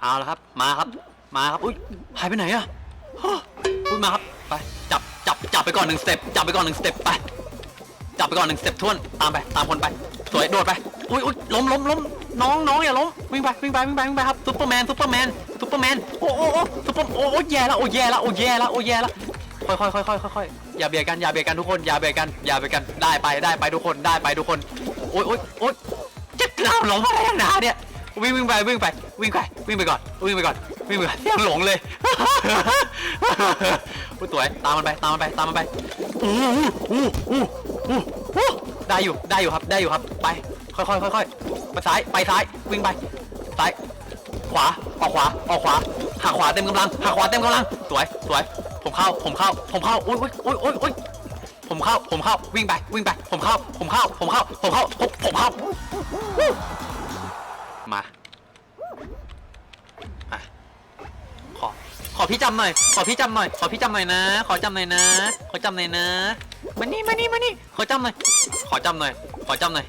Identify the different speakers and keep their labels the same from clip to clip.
Speaker 1: เอาละครับ มาครับ มาครับ อุ้ยหายไปไหนอะฮะอุ้ยมาครับ ไป จับ จับ จับไปก่อนหนึ่งสเต็ป จับไปก่อนหนึ่งสเต็ป ไป จับไปก่อนหนึ่งสเต็ปท่วน ตามไป ตามคนไป สวย โดดไป อุ้ยอุ้ยล้มล้มล้มน้องน้องอย่าล้ม วิ่งไป วิ่งไป วิ่งไป วิ่งไปครับซุปเปอร์แมน ซุปเปอร์แมน ซุปเปอร์แมน โอ้โอ้โอ้ซุปเปอร์ โอ้โอ้แย่แล้วโอ้แย่แล้วโอ้แย่แล้วโอ้แย่แล้วค่อยค่อยค่อยค่อยค่อยอย่าเบียดกัน อย่าเบียดกันทุกคน อย่าเบียดกัน อย่าเบียดกัน ได้ไป ได้ไปทุกคน ได้ไปทุกคน โอ้ยโอ้ยโอ้ยจะกล้าหลงอะไรนักหนาเนี่ย วิ่งวิ่งไปวิ่งไปวิ่งไปวิ่งไปก่อนวิ่งไปก่อนวิ่งไปก่อนยังหลงเลยโอ้ยสวยตามมันไปตามมันไปตามมันไปอู้อู้อู้อู้อู้ได้อยู่ได้อยู่ครับได้อยู่ครับไปค่อยๆค่อยๆไปซ้ายไปซ้ายวิ่งไปซ้ายขวาออกขวาออกขวาหักขวาเต็มกำลังหักขวาเต็มกำลังสวยสวยผมเข้าผมเข้าผมเข้าอุ้ยอุ้ยอุ้ยอุ้ยอุ้ยผมเข้าผมเข้าวิ่งไปวิ่งไปผมเข้าผมเข้าผมเข้าผมเข้าผมผมเข้า มาอะขอ ขอพี่จำหน่อย ขอพี่จำหน่อย ขอพี่จำหน่อยนะ ขอจำหน่อยนะ ขอจำหน่อยนะ มานี่มานี่มานี่ ขอจำหน่อย ขอจำหน่อย ขอจำหน่อย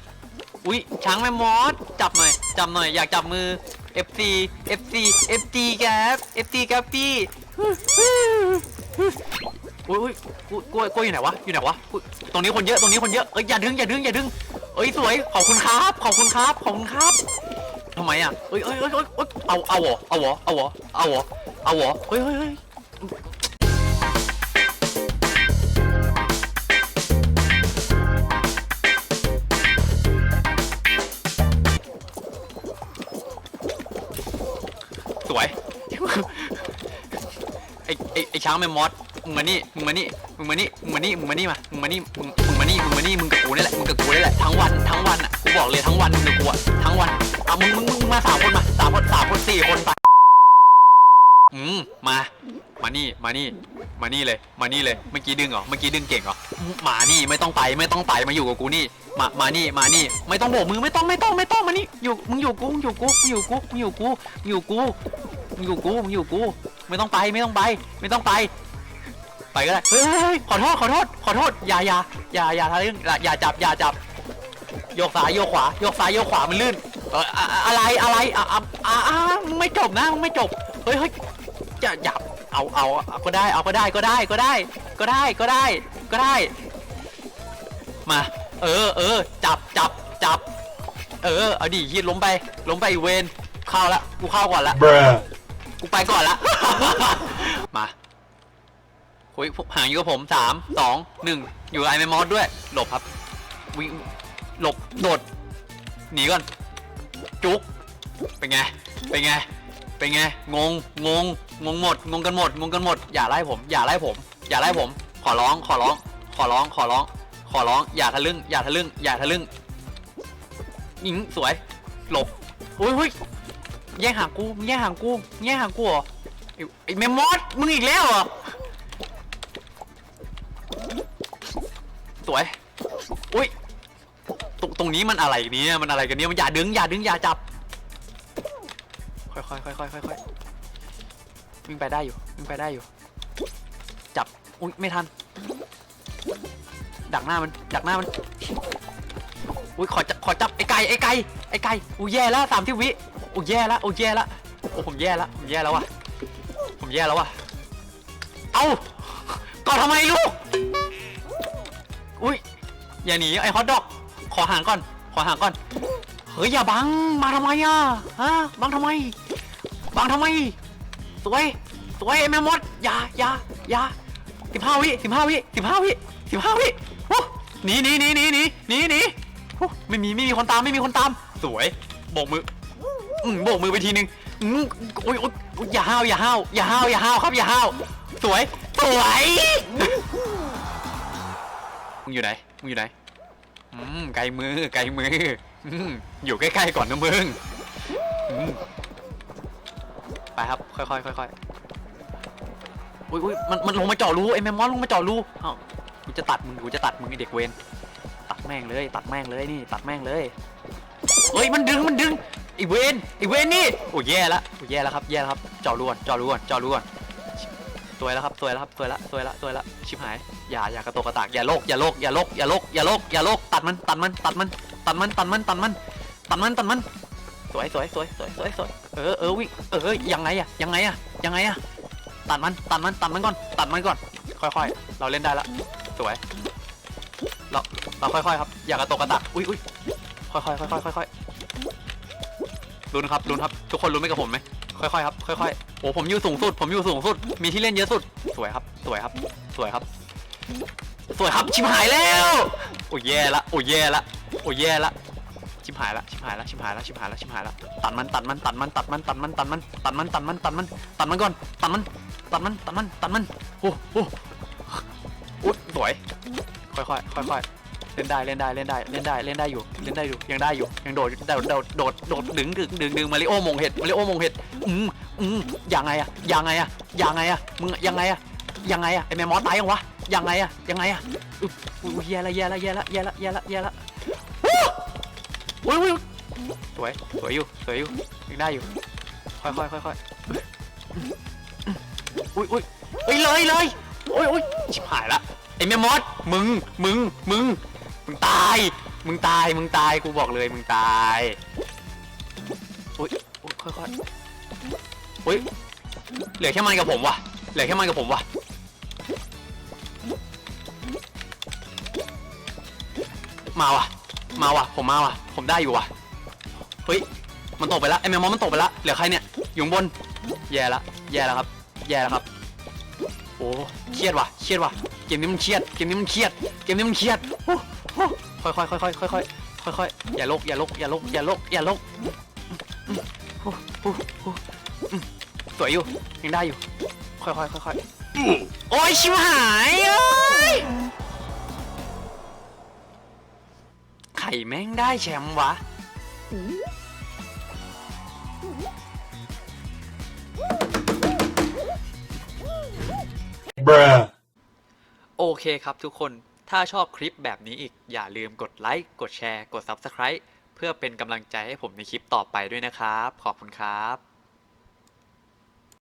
Speaker 1: อุ้ยช้างแม่มอส จับหน่อย จับหน่อย อยากจับมือ FC FC FC ครับ FC ครับพี่อุ้ยอุ้ยกล้วยกล้วยอยู่ไหนวะ อยู่ไหนวะ ตรงนี้คนเยอะ ตรงนี้คนเยอะ เอ้ยอย่าดึงอย่าดึงอย่าดึง เอ้ยสวย ขอบคุณครับ ขอบคุณครับ ขอบคุณครับ ทำไมอะเอ้ยเอ้ยเอ้ยเอ้ยเอ้ยเอาเอาเหรอเอาเหรอเอาเหรอเอาเหรอเอาเหรอเฮ้ยเฮ้ยเฮ้ยสวย ไอไอไอช้างแมมมอส มึงมานี่ มึงมานี่ มึงมานี่ มึงมานี่ มึงมานี่มา มึงมานี่ มึงมึงมานี่ มึงมานี่ มึงกับกูนี่แหละ มึงกับกูนี่แหละ ทั้งวัน ทั้งวันอะ กูบอกเลยทั้งวันมึงกับกูอะ ทั้งวันอะมึงมึงมึงมาสามคนมาสามคนสามคนสี่คนไป อืม มา มานี่ มานี่ มานี่เลย มานี่เลย เมื่อกี้ดึงเหรอ เมื่อกี้ดึงเก่งเหรอ มานี่ไม่ต้องไป ไม่ต้องไป มาอยู่กับกูนี่ มา มานี่ มานี่ ไม่ต้องโบกมือ ไม่ต้อง ไม่ต้อง ไม่ต้อง มานี่ อยู่ มึงอยู่กูมึงอยู่กูมึงอยู่กูมึงอยู่กูมึงอยู่กูมึงอยู่กู อยู่กู ไม่ต้องไป ไม่ต้องไป ไม่ต้องไป ไปก็ได้เฮ้ยเฮ้ยเฮ้ยขอโทษขอโทษขอโทษอย่าอย่าอย่าอย่าทะลึ่งอย่าอย่าจับอย่าจับโยกซ้ายโยกขวาโยกซ้ายโยกขวามันลื่นเอออะอะอะไรอะไรอะอะอะอะมึงไม่จบนะมึงไม่จบเฮ้ยเฮ้ยอย่าอย่าเอาเอาเอาก็ได้เอาก็ได้ก็ได้ก็ได้ ก็ได้ก็ได้ก็ได้ มา เออเออจับจับจับ เออเอาดิยีดล้มไปล้มไปอีกเวนเข้าละกูเข้าก่อนละ
Speaker 2: Bruh.
Speaker 1: กูไปก่อนละมา คุยห่างอยู่กับผมสามสองหนึ่งอยู่ไอแมมอสด้วย หลบครับวิ่งหลบโดดหนีก่อน จุกเป็นไงเป็นไงเป็นไงงงงงงงหมดงงกันหมดงงกันหมด อย่าไล่ผม อย่าไล่ผม อย่าไล่ผม ขอร้องขอร้อง ขอร้องขอร้อง ขอร้องอย่าทะลึ่งอย่าทะลึ่งอย่าทะลึ่งยิงสวย หลบอุ้ยอุ้ยแย่งหางกูแย่งหางกูแย่งหางกูเหรอไอ้ไอ้แมมมอสมึงอีกแล้วเหรอ สวย อุ้ยตรงตรงนี้มันอะไรเนี่ยมันอะไรกันเนี่ยมันอย่าดึงอย่าดึงอย่าจับ ค่อยค่อยค่อยค่อยค่อยค่อยวิ่งไปได้อยู่วิ่งไปได้อยู่ จับ อุ้ยไม่ทัน ดักหน้ามัน ดักหน้ามัน อุ้ยขอจับขอจับไอ้ไก่ไอ้ไก่ไอ้ไก่อู้ยแย่แล้วสามที่วิอู้ยแย่แล้วอู้ยแย่แล้วโอ้ผมแย่แล้วผมแย่แล้ววะผมแย่แล้ววะเอาก่อนทำไมลูก อย่าหนีไอ้ฮอตดอก ขอห่างก่อน ขอห่างก่อน เฮ้ยอย่าบัง มาทำไมอะ ฮะ บังทำไม บังทำไม สวย สวยไอ้แม่มด อย่าอย่าอย่าสิบห้าวิสิบห้าวิสิบห้าวิสิบห้าวิโอ้หนีหนีหนีหนีหนีหนีหนีโอ้ไม่มีไม่มีคนตามไม่มีคนตาม สวยโบกมืออืมโบกมือไปทีนึงอืมโอ้ยโอ๊ยโอ๊ยอย่าห้าวอย่าห้าวอย่าห้าวอย่าห้าวครับอย่าห้าวสวย สวย มึงอยู่ไหน มึงอยู่ไหน อืม ไกลมือ ไกลมือ อืม อยู่ใกล้ๆก่อนนะมึงอืมไปครับ ค่อยๆค่อยๆอุ้ยอุ้ยมันมันลงมาเจาะรูไอ้แมมมอสลงมาเจาะรูเอ้ากูจะตัดมึงกูจะตัดมึงไอเด็กเวนตัดแม่งเลย ตัดแม่งเลยนี่ ตัดแม่งเลย เฮ้ย มันดึง มันดึงไอเวนไอเวนนี่ โอ้ยแย่ล้วโอ้ยแย่แล้วครับ แย่แล้วครับ เจาะล้วนเจาะล้วนเจาะล้วน สวยแล้วครับสวยแล้วครับสวยแล้วสวยแล้วสวยแล้วชิบหายอย่าอย่ากระโตกกระตากอย่าโลกอย่าโลกอย่าโลกอย่าโลกอย่าโลกอย่าโลกตัดมันตัดมันตัดมันตัดมันตัดมันตัดมันตัดมันตัดมันสวยสวยสวยสวยสวยสวยเออเออวิ่งเออยังไงอะยังไงอะยังไงอะตัดมันตัดมันตัดมันก่อนตัดมันก่อน ค่อยๆ เราเล่นได้ละสวยเราเราค่อยๆครับอย่ากระตกกระตักอุ้ยอุ้ยค่อยๆค่อยๆค่อยๆลุ้นครับลุ้นครับ ทุกคนลุ้นไหมกับผมไหม ค่อยๆครับค่อยๆโอ้ผมอยู่สูงสุด ผมอยู่สูงสุด มีที่เล่นเยอะสุด สวยครับ สวยครับ สวยครับ สวยครับชิบหายแล้วโอ้ยแย่ละโอ้ยแย่ละโอ้ยแย่ละชิบหายละชิบหายละชิบหายละชิบหายละชิบหายละตัดมันตัดมันตัดมันตัดมันตัดมันตัดมันตัดมันตัดมันตัดมันตัดมันก่อนตัดมันตัดมันตัดมันตัดมันโอ้โหอุ๊ยสวยค่อยๆค่อยๆ เล่นได้เล่นได้เล่นได้เล่นได้เล่นได้อยู่เล่นได้อยู่ยังได้อยู่ยังโดดโดดโดดโดดโดดดึงดึงดึงดึงมาริโอมงเห็ดมาริโอมงเห็ดอืมอืมยังไงอะยังไงอะยังไงอะมึงยังไงอะยังไงอะไอแมมมอสตายยังวะยังไงอะยังไงอะอุ๊ยอุ๊ยแย่ละแย่ละแย่ละแย่ละแย่ละแย่ละอุ้ยอุ้ยสวยสวยอยู่สวยอยู่ยังได้อยู่ค่อยค่อยๆอุ้ยอุ้ยเฮ้ยเลยเลยโอ้ยโอ้ยชิบหายละไอ้แม่มดมึงมึงมึง มึงตาย มึงตาย มึงตาย กูบอกเลย มึงตายอุ้ยอุ้ยค่อยๆอุ้ย เหลือแค่มันกับผมว่ะ เหลือแค่มันกับผมว่ะ มาว่ะ มาว่ะ ผมมาว่ะ ผมได้อยู่ว่ะ เฮ้ย มันตกไปและไอ้แมมมอสมันตกไปและเหลือใครเนี่ย อยู่ข้างบน แย่ละ แย่แล้วครับ แย่แล้วครับ โอ้ เครียดว่ะ เครียดว่ะ เกมนี้มันเครียด เกมนี้มันเครียด เกมนี้มันเครียดโอ้ ค่อยค่อยค่อยค่อยค่อยค่อยค่อยค่อยๆอย่าลกอย่าลกอย่าลกอย่าลกอย่าลกสวยอยู่ยังได้อยู่ ค่อยค่อยค่อยค่อยโอ้ยชิบหายเอ้ยไข่แม่งได้แชมป์วะ
Speaker 2: Bruh.
Speaker 1: โอเคครับทุกคน ถ้าชอบคลิปแบบนี้อีกอย่าลืมกดไลค์กดแชร์ กด Subscribe เพื่อเป็นกำลังใจให้ผมในคลิปต่อไปด้วยนะครับ ขอบคุณครับ